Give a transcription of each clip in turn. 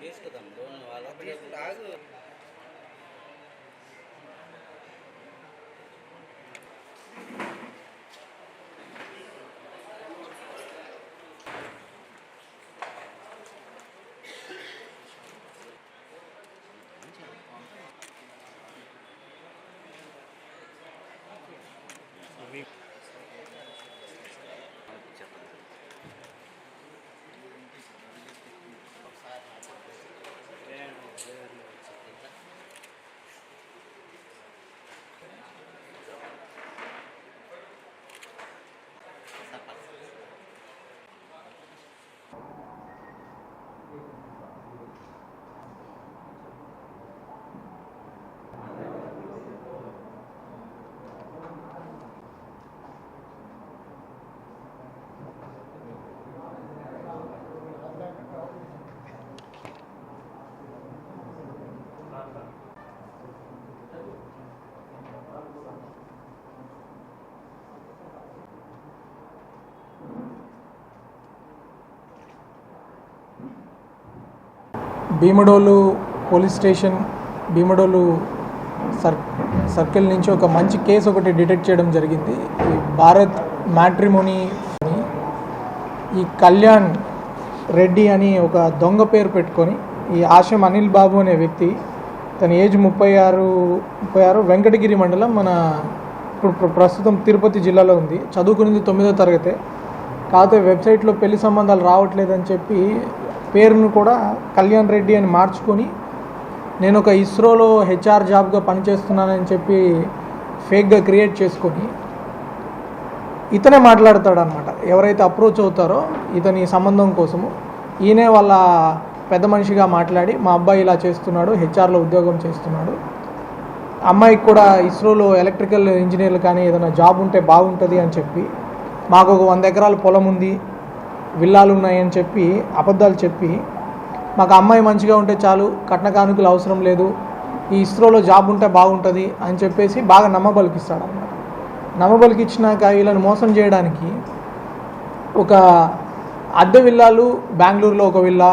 తీసుకుందాం లోన్ వాళ్ళ Bhimadolu police station Bhimadolu sir circle నుంచి ఒక మంచి కేసు ఒకటి డిటెక్ట్ చేయడం జరిగింది. ఈ భారత్ మ్యాట్రిమోనీ అని ఈ కళ్యాణ్ రెడ్డి అని ఒక దొంగ పేరు పెట్టుకొని ఈ ఆశం అనిల్ బాబు అనే వ్యక్తి తన ఏజ్ ముప్పై ఆరు ముప్పై ఆరు వెంకటగిరి మండలం మన ఇప్పుడు ప్రస్తుతం తిరుపతి జిల్లాలో ఉంది. చదువుకునేది తొమ్మిదో తరగతే. కాకపోతే వెబ్సైట్లో పెళ్ళి సంబంధాలు రావట్లేదని చెప్పి పేరును కూడా కళ్యాణ్ రెడ్డి అని మార్చుకొని నేను ఒక ఇస్రోలో హెచ్ఆర్ జాబ్గా పనిచేస్తున్నానని చెప్పి ఫేక్గా క్రియేట్ చేసుకొని ఇతనే మాట్లాడతాడనమాట ఎవరైతే అప్రోచ్ అవుతారో ఇతని సంబంధం కోసము. ఈయనే వాళ్ళ పెద్ద మనిషిగా మాట్లాడి మా అబ్బాయి ఇలా చేస్తున్నాడు హెచ్ఆర్లో ఉద్యోగం చేస్తున్నాడు. అమ్మాయికి కూడా ఇస్రోలో ఎలక్ట్రికల్ ఇంజనీర్లు కానీ ఏదైనా జాబ్ ఉంటే బాగుంటుంది అని చెప్పి మాకు ఒక వంద ఎకరాల పొలం ఉంది విల్లాలు ఉన్నాయని చెప్పి అబద్ధాలు చెప్పి మాకు అమ్మాయి మంచిగా ఉంటే చాలు కట్న కానుకలు అవసరం లేదు ఈ ఇస్రోలో జాబ్ ఉంటే బాగుంటుంది అని చెప్పేసి బాగా నమ్మబలికిస్తాడు అన్నమాట నమ్మబలికిచ్చినాక వీళ్ళని మోసం చేయడానికి ఒక అద్దె విల్లాలు బెంగళూరులో ఒక విల్లా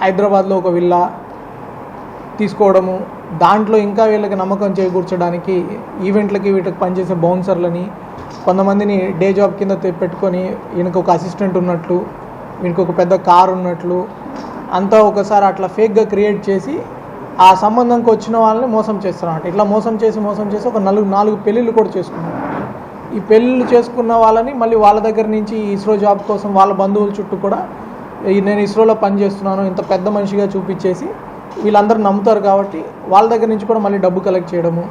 హైదరాబాద్లో ఒక విల్లా తీసుకోవడము దాంట్లో ఇంకా వీళ్ళకి నమ్మకం చేకూర్చడానికి ఈవెంట్లకి వీటికి పనిచేసే బౌన్సర్లని కొంతమందిని డే జాబ్ కింద పెట్టుకొని ఈయనకు ఒక అసిస్టెంట్ ఉన్నట్లు వీనికి ఒక పెద్ద కార్ ఉన్నట్లు అంతా ఒకసారి అట్లా ఫేక్గా క్రియేట్ చేసి ఆ సంబంధంకి వచ్చిన వాళ్ళని మోసం చేస్తారన్నమాట. ఇట్లా మోసం చేసి మోసం చేసి ఒక నలుగు నాలుగు పెళ్ళిళ్ళు కూడా చేసుకున్నారు. ఈ పెళ్ళిళ్ళు చేసుకున్న వాళ్ళని మళ్ళీ వాళ్ళ దగ్గర నుంచి ఈ ఇస్రో జాబ్ కోసం వాళ్ళ బంధువుల చుట్టూ కూడా నేను ఇస్రోలో పనిచేస్తున్నాను ఇంత పెద్ద మనిషిగా చూపించేసి వీళ్ళందరూ నమ్ముతారు కాబట్టి వాళ్ళ దగ్గర నుంచి కూడా మళ్ళీ డబ్బు కలెక్ట్ చేయడము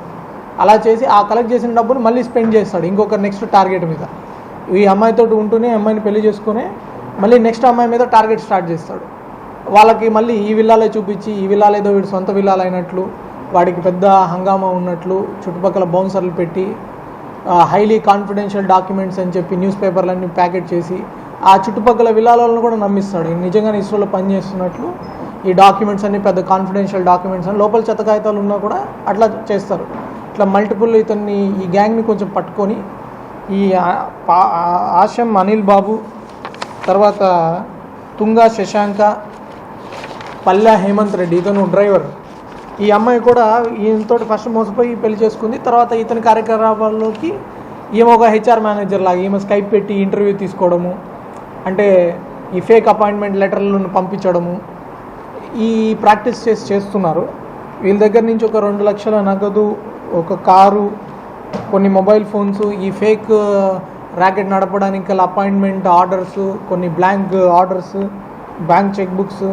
అలా చేసి ఆ కలెక్ట్ చేసిన డబ్బును మళ్ళీ స్పెండ్ చేస్తాడు ఇంకొక నెక్స్ట్ టార్గెట్ మీద. ఈ అమ్మాయితో ఉంటూనే అమ్మాయిని పెళ్ళి చేసుకుని మళ్ళీ నెక్స్ట్ అమ్మాయి మీద టార్గెట్ స్టార్ట్ చేస్తాడు. వాళ్ళకి మళ్ళీ ఈ విల్లాలే చూపించి ఈ విల్లాలేదో వీడు సొంత విల్లాలు అయినట్లు వాడికి పెద్ద హంగామా ఉన్నట్లు చుట్టుపక్కల బౌన్సర్లు పెట్టి హైలీ కాన్ఫిడెన్షియల్ డాక్యుమెంట్స్ అని చెప్పి న్యూస్ పేపర్లన్నీ ప్యాకెట్ చేసి ఆ చుట్టుపక్కల విల్లాలను కూడా నమ్మిస్తాడు. నిజంగానే ఇస్రోలో పనిచేస్తున్నట్లు ఈ డాక్యుమెంట్స్ అన్ని పెద్ద కాన్ఫిడెన్షియల్ డాక్యుమెంట్స్ అని లోపల చెత్త కాగితాలు ఉన్నా కూడా అట్లా చేస్తారు. ఇట్లా మల్టిపుల్ ఇతన్ని ఈ గ్యాంగ్ని కొంచెం పట్టుకొని ఈ ఆశం అనిల్ బాబు తర్వాత తుంగా శశాంక పల్లె హేమంత్ రెడ్డి ఇతను డ్రైవర్ ఈ అమ్మాయి కూడా ఈయనతో ఫస్ట్ మోసపోయి పెళ్ళి చేసుకుంది. తర్వాత ఇతని కార్యకలాపాల్లోకి ఈమె ఒక హెచ్ఆర్ మేనేజర్ లాగా ఈమె స్కైప్ పెట్టి ఇంటర్వ్యూ తీసుకోవడము అంటే ఈ ఫేక్ అపాయింట్మెంట్ లెటర్లను పంపించడము ఈ ప్రాక్టీస్ చేసి చేస్తున్నారు. వీళ్ళ దగ్గర నుంచి ఒక రెండు లక్షల నగదు ఒక కారు కొన్ని మొబైల్ ఫోన్స్ ఈ ఫేక్ ర్యాకెట్ నడపడానికి గల అపాయింట్మెంట్ ఆర్డర్స్ కొన్ని blank orders bank cheque books.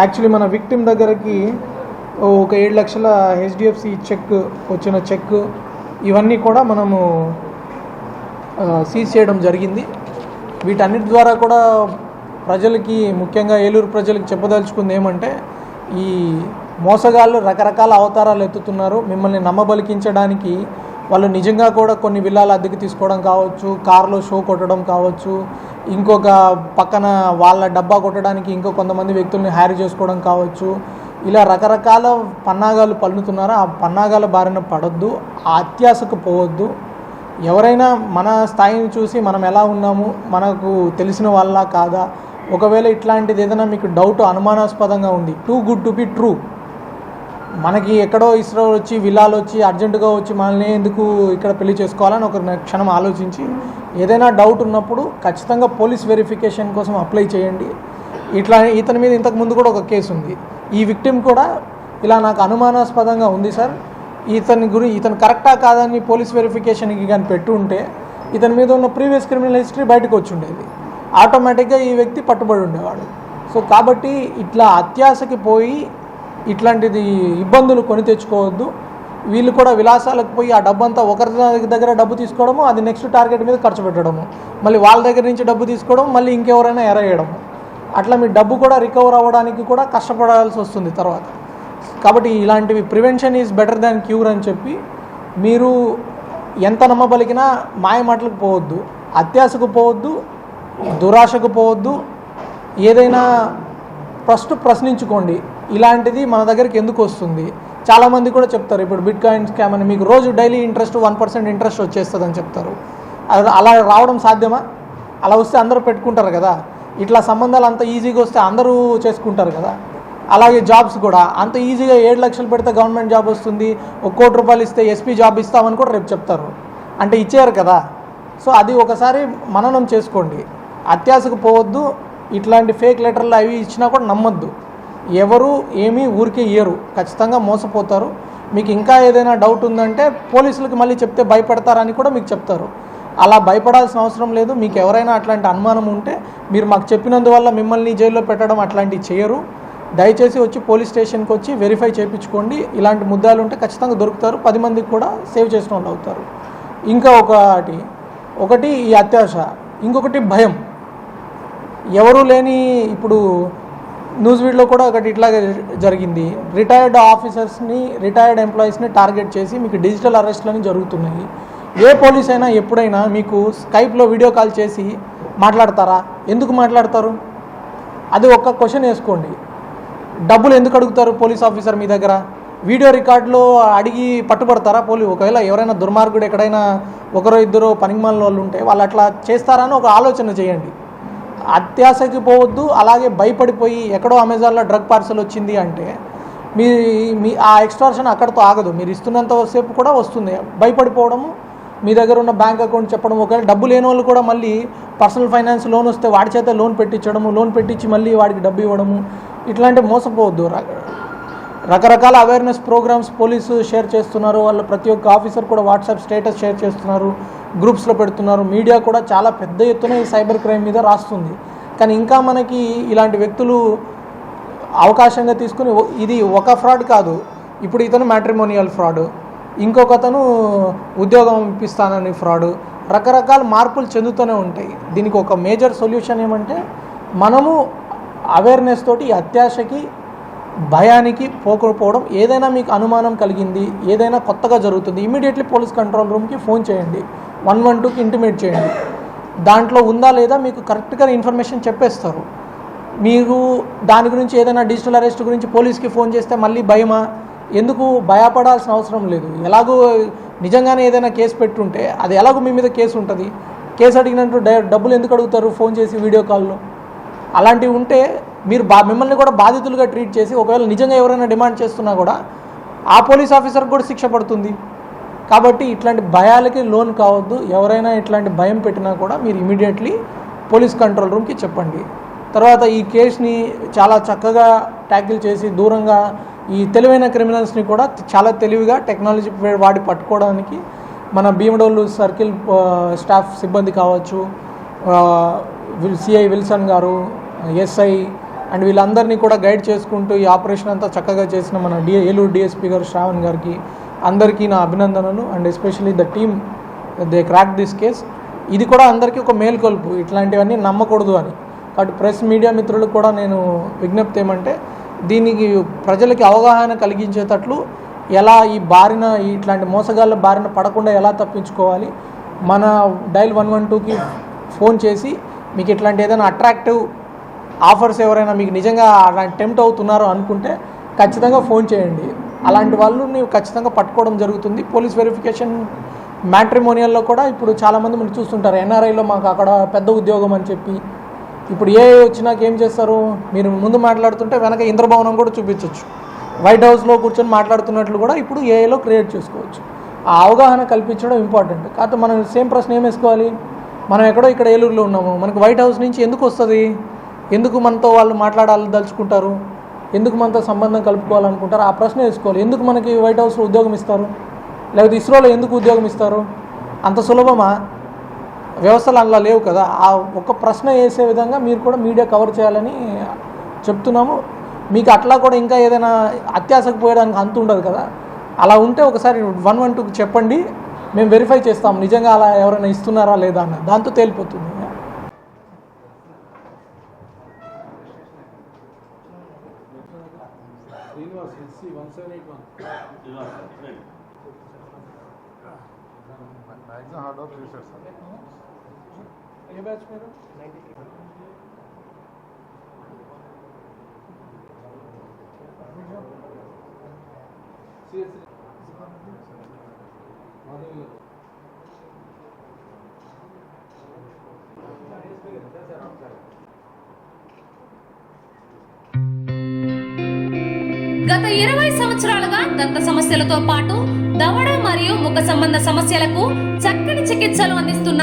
Actually మన విక్టిమ్ దగ్గరకి ఒక ఏడు లక్షల హెచ్డిఎఫ్సి చెక్ వచ్చిన చెక్ ఇవన్నీ కూడా మనము సీజ్ చేయడం జరిగింది. వీటన్నిటి ద్వారా కూడా ప్రజలకి ముఖ్యంగా ఏలూరు ప్రజలకు చెప్పదలుచుకుంది ఏమంటే ఈ మోసగాళ్ళు రకరకాల అవతారాలు ఎత్తుతున్నారు. మిమ్మల్ని నమ్మబలికించడానికి వాళ్ళు నిజంగా కూడా కొన్ని విల్లాలు అద్దెకి తీసుకోవడం కావచ్చు కారులో షో కొట్టడం కావచ్చు ఇంకొక పక్కన వాళ్ళ డబ్బా కొట్టడానికి ఇంకో కొంతమంది వ్యక్తుల్ని హైర్ చేసుకోవడం కావచ్చు. ఇలా రకరకాల పన్నాగాలు పన్నుతున్నారు ఆ పన్నాగాల బారిన పడొద్దు ఆ అత్యాశకు పోవద్దు. ఎవరైనా మన స్థాయిని చూసి మనం ఎలా ఉన్నాము మనకు తెలిసిన వాళ్ళ కాదా? ఒకవేళ ఇట్లాంటిది ఏదైనా మీకు డౌట్ అనుమానాస్పదంగా ఉంది. Too good to be true మనకి ఎక్కడో ఇస్రో వచ్చి విల్లాలు వచ్చి అర్జెంటుగా వచ్చి మనల్ని ఎందుకు ఇక్కడ పెళ్ళి చేసుకోవాలని ఒక క్షణం ఆలోచించి ఏదైనా డౌట్ ఉన్నప్పుడు ఖచ్చితంగా పోలీస్ వెరిఫికేషన్ కోసం అప్లై చేయండి. ఇట్లా ఇతని మీద ఇంతకు ముందు కూడా ఒక కేసు ఉంది. ఈ విక్టిమ్ కూడా ఇలా నాకు అనుమానాస్పదంగా ఉంది సార్. ఇతని గురి ఇతను కరెక్టా కాదని పోలీస్ వెరిఫికేషన్కి కానీ పెట్టుంటే ఇతని మీద ఉన్న ప్రీవియస్ క్రిమినల్ హిస్టరీ బయటకు వచ్చి ఉండేది. ఆటోమేటిక్గా ఈ వ్యక్తి పట్టుబడి ఉండేవాడు. సో కాబట్టి ఇట్లా అత్యాశకి పోయి ఇట్లాంటిది ఇబ్బందులు కొని తెచ్చుకోవద్దు. వీళ్ళు కూడా విలాసాలకు పోయి ఆ డబ్బు అంతా ఒకరి దగ్గర డబ్బు తీసుకోవడము అది నెక్స్ట్ టార్గెట్ మీద ఖర్చు పెట్టడము. మళ్ళీ వాళ్ళ దగ్గర నుంచి డబ్బు తీసుకోవడం మళ్ళీ ఇంకెవరైనా ఎరవేయడము అట్లా మీ డబ్బు కూడా రికవర్ అవ్వడానికి కూడా కష్టపడాల్సి వస్తుంది తర్వాత. కాబట్టి ఇలాంటివి prevention is better than cure అని చెప్పి మీరు ఎంత నమ్మబలికినా మాయ మాటలకు పోవద్దు. అత్యాశకు పోవద్దు దురాశకు పోవద్దు. ఏదైనా ఫస్ట్ ప్రశ్నించుకోండి. ఇలాంటిది మన దగ్గరికి ఎందుకు వస్తుంది? చాలామంది కూడా చెప్తారు ఇప్పుడు బిట్ కాయిన్ స్కామ్ అని మీకు రోజు daily interest one percent interest వచ్చేస్తుందని చెప్తారు. అది అలా రావడం సాధ్యమా? అలా వస్తే అందరూ పెట్టుకుంటారు కదా. ఇట్లా సంబంధాలు అంత ఈజీగా వస్తే అందరూ చేసుకుంటారు కదా. అలాగే జాబ్స్ కూడా అంత ఈజీగా ఏడు లక్షలు పెడితే గవర్నమెంట్ జాబ్ వస్తుంది ఒక కోటి రూపాయలు ఇస్తే ఎస్పీ జాబ్ ఇస్తామని కూడా రేపు చెప్తారు. అంటే ఇచ్చారు కదా. సో అది ఒకసారి మననం చేసుకోండి. అత్యాశకు పోవద్దు ఇట్లాంటి ఫేక్ లెటర్లు అవి ఇచ్చినా కూడా నమ్మొద్దు. ఎవరు ఏమీ ఊరికే ఇయ్యరు ఖచ్చితంగా మోసపోతారు. మీకు ఇంకా ఏదైనా డౌట్ ఉందంటే పోలీసులకు మళ్ళీ చెప్తే భయపడతారని కూడా మీకు చెప్తారు. అలా భయపడాల్సిన అవసరం లేదు. మీకు ఎవరైనా అట్లాంటి అనుమానం ఉంటే మీరు మాకు చెప్పినందువల్ల మిమ్మల్ని జైల్లో పెట్టడం అట్లాంటివి చేయరు. దయచేసి వచ్చి పోలీస్ స్టేషన్కి వచ్చి వెరిఫై చేయించుకోండి. ఇలాంటి ముద్దాలు ఉంటే ఖచ్చితంగా దొరుకుతారు. పది మందికి కూడా సేవ్ చేసిన వాళ్ళు అవుతారు. ఇంకా ఒకటి ఒకటి ఈ అత్యాశ ఇంకొకటి భయం. ఎవరు లేని ఇప్పుడు న్యూస్ వీడ్లో కూడా ఒకటి ఇట్లాగే జరిగింది. రిటైర్డ్ ఆఫీసర్స్ని రిటైర్డ్ ఎంప్లాయీస్ని టార్గెట్ చేసి మీకు డిజిటల్ అరెస్ట్లని జరుగుతున్నాయి. ఏ పోలీస్ అయినా ఎప్పుడైనా మీకు స్కైప్లో వీడియో కాల్ చేసి మాట్లాడతారా? ఎందుకు మాట్లాడతారు? అది ఒక్క క్వశ్చన్ వేసుకోండి. డబ్బులు ఎందుకు అడుగుతారు పోలీస్ ఆఫీసర్ మీ దగ్గర? వీడియో రికార్డులో అడిగి పట్టుబడతారా పోలీ? ఒకవేళ ఎవరైనా దుర్మార్గుడు ఎక్కడైనా ఒకరో ఇద్దరు పనికిమాల వాళ్ళు ఉంటే వాళ్ళు అట్లా చేస్తారని ఒక ఆలోచన చేయండి. అత్యాశకి పోవద్దు అలాగే భయపడిపోయి ఎక్కడో అమెజాన్లో డ్రగ్ పార్సల్ వచ్చింది అంటే మీ మీ ఆ ఎక్స్ట్రాషన్ అక్కడతో ఆగదు. మీరు ఇస్తున్నంత సేపు కూడా వస్తుంది. భయపడిపోవడము మీ దగ్గర ఉన్న బ్యాంక్ అకౌంట్ చెప్పడం ఒకవేళ డబ్బు లేని వాళ్ళు కూడా మళ్ళీ పర్సనల్ ఫైనాన్స్ లోన్ వస్తే వాడి చేత లోన్ పెట్టించడము లోన్ పెట్టించి మళ్ళీ వాడికి డబ్బు ఇవ్వడము ఇట్లాంటి మోసపోవద్దు. రకరకాల అవేర్నెస్ ప్రోగ్రామ్స్ పోలీసు షేర్ చేస్తున్నారు. వాళ్ళు ప్రతి ఒక్క ఆఫీసర్ కూడా వాట్సాప్ స్టేటస్ షేర్ చేస్తున్నారు. గ్రూప్స్లో పెడుతున్నారు. మీడియా కూడా చాలా పెద్ద ఎత్తున ఈ సైబర్ క్రైమ్ మీద రాస్తుంది. కానీ ఇంకా మనకి ఇలాంటి వ్యక్తులు అవకాశంగా తీసుకుని ఇది ఒక ఫ్రాడ్ కాదు. ఇప్పుడు ఇతను మ్యాట్రిమోనియల్ ఫ్రాడ్ ఇంకొక అతను ఉద్యోగం ఇప్పిస్తానని ఫ్రాడ్ రకరకాల మార్పులు చెందుతూనే ఉంటాయి. దీనికి ఒక మేజర్ సొల్యూషన్ ఏమంటే మనము అవేర్నెస్ తోటి ఈ అత్యాశకి భయానికి పోకపోవడం ఏదైనా మీకు అనుమానం కలిగింది ఏదైనా కొత్తగా జరుగుతుంది ఇమీడియట్లీ పోలీస్ కంట్రోల్ రూమ్కి ఫోన్ చేయండి. వన్ వన్ టూకి ఇంటిమేట్ చేయండి. దాంట్లో ఉందా లేదా మీకు కరెక్ట్గా ఇన్ఫర్మేషన్ చెప్పేస్తారు. మీరు దాని గురించి ఏదైనా డిజిటల్ అరెస్ట్ గురించి పోలీస్కి ఫోన్ చేస్తే మళ్ళీ భయమా? ఎందుకు? భయపడాల్సిన అవసరం లేదు. ఎలాగో నిజంగానే ఏదైనా కేసు పెట్టుంటే అది ఎలాగో మీ మీద కేసు ఉంటుంది? కేసు అడిగినట్టు డై డబ్బులు ఎందుకు అడుగుతారు ఫోన్ చేసి వీడియో కాల్లో అలాంటివి ఉంటే మీరు బా మిమ్మల్ని కూడా బాధితులుగా ట్రీట్ చేసి ఒకవేళ నిజంగా ఎవరైనా డిమాండ్ చేస్తున్నా కూడా ఆ పోలీస్ ఆఫీసర్కి కూడా శిక్ష పడుతుంది. కాబట్టి ఇట్లాంటి భయాలకి లోన్ కావద్దు. ఎవరైనా ఇట్లాంటి భయం పెట్టినా కూడా మీరు ఇమీడియట్లీ పోలీస్ కంట్రోల్ రూమ్కి చెప్పండి. తర్వాత ఈ కేసుని చాలా చక్కగా ట్యాకిల్ చేసి దూరంగా ఈ తెలివైన క్రిమినల్స్ని కూడా చాలా తెలివిగా టెక్నాలజీ వాడి పట్టుకోవడానికి మన భీమడోళ్ళు సర్కిల్ స్టాఫ్ సిబ్బంది కావచ్చు సిఐ విల్సన్ గారు ఎస్ఐ అండ్ వీళ్ళందరినీ కూడా గైడ్ చేసుకుంటూ ఈ ఆపరేషన్ అంతా చక్కగా చేసిన మన డి ఏలూరు డిఎస్పీ గారు శ్రావణ్ గారికి అందరికీ నా అభినందనలు and especially the team they crack this case. ఇది కూడా అందరికీ ఒక మేల్కొల్పు. ఇట్లాంటివన్నీ నమ్మకూడదు అని. కాబట్టి ప్రెస్ మీడియా మిత్రులకు కూడా నేను విజ్ఞప్తి ఏమంటే దీనికి ప్రజలకి అవగాహన కలిగించేటట్లు ఎలా ఈ బారిన ఇట్లాంటి మోసగాళ్ళ బారిన పడకుండా ఎలా తప్పించుకోవాలి. మన డైల్ వన్ వన్ టూకి ఫోన్ చేసి మీకు ఇట్లాంటి ఏదైనా అట్రాక్టివ్ ఆఫర్స్ ఎవరైనా మీకు నిజంగా అలాంటి టెంప్ట్ అవుతున్నారో అనుకుంటే ఖచ్చితంగా ఫోన్ చేయండి. అలాంటి వాళ్ళు నీవు ఖచ్చితంగా పట్టుకోవడం జరుగుతుంది. పోలీస్ వెరిఫికేషన్ మ్యాట్రిమోనియల్లో కూడా ఇప్పుడు చాలామంది మీరు చూస్తుంటారు. ఎన్ఆర్ఐలో మాకు అక్కడ పెద్ద ఉద్యోగం అని చెప్పి. ఇప్పుడు ఏ వచ్చినాక ఏం చేస్తారు? మీరు ముందు మాట్లాడుతుంటే వెనక ఇంద్రభవనం కూడా చూపించవచ్చు వైట్ హౌస్లో కూర్చొని మాట్లాడుతున్నట్లు కూడా ఇప్పుడు ఏఐలో క్రియేట్ చేసుకోవచ్చు. ఆ అవగాహన కల్పించడం ఇంపార్టెంట్. కాకపోతే మనం సేమ్ ప్రశ్న ఏం వేసుకోవాలి? మనం ఎక్కడో ఇక్కడ ఏలూరులో ఉన్నాము. మనకు వైట్ హౌస్ నుంచి ఎందుకు వస్తుంది? ఎందుకు మనతో వాళ్ళు మాట్లాడాలి దలుచుకుంటారు ఎందుకు మనతో సంబంధం కలుపుకోవాలనుకుంటారు? ఆ ప్రశ్న వేసుకోవాలి. ఎందుకు మనకి వైట్ హౌస్లో ఉద్యోగం ఇస్తారు? లేకపోతే ఇస్రోలో ఎందుకు ఉద్యోగం ఇస్తారు? అంత సులభమా? వ్యవస్థలు అలా లేవు కదా. ఆ ఒక ప్రశ్న వేసే విధంగా మీరు కూడా మీడియా కవర్ చేయాలని చెప్తున్నాము. మీకు అట్లా కూడా ఇంకా ఏదైనా అత్యాశకు పోయడానికి అంత ఉండదు కదా. అలా ఉంటే ఒకసారి వన్ వన్ టూకి చెప్పండి. మేము వెరిఫై చేస్తాం. నిజంగా అలా ఎవరైనా ఇస్తున్నారా లేదా అన్న దాంతో తేలిపోతుంది మ్యాక్సిమం హార్డ్ వర్క్ చేశారు సార్ ఏ బ్యాచ్ మీరు? గత ఇరవై సంవత్సరాలుగా దంత సమస్యలతో పాటు దవడ మరియు ముఖ సంబంధ సమస్యలకు చక్కని చికిత్సలు అందిస్తున్న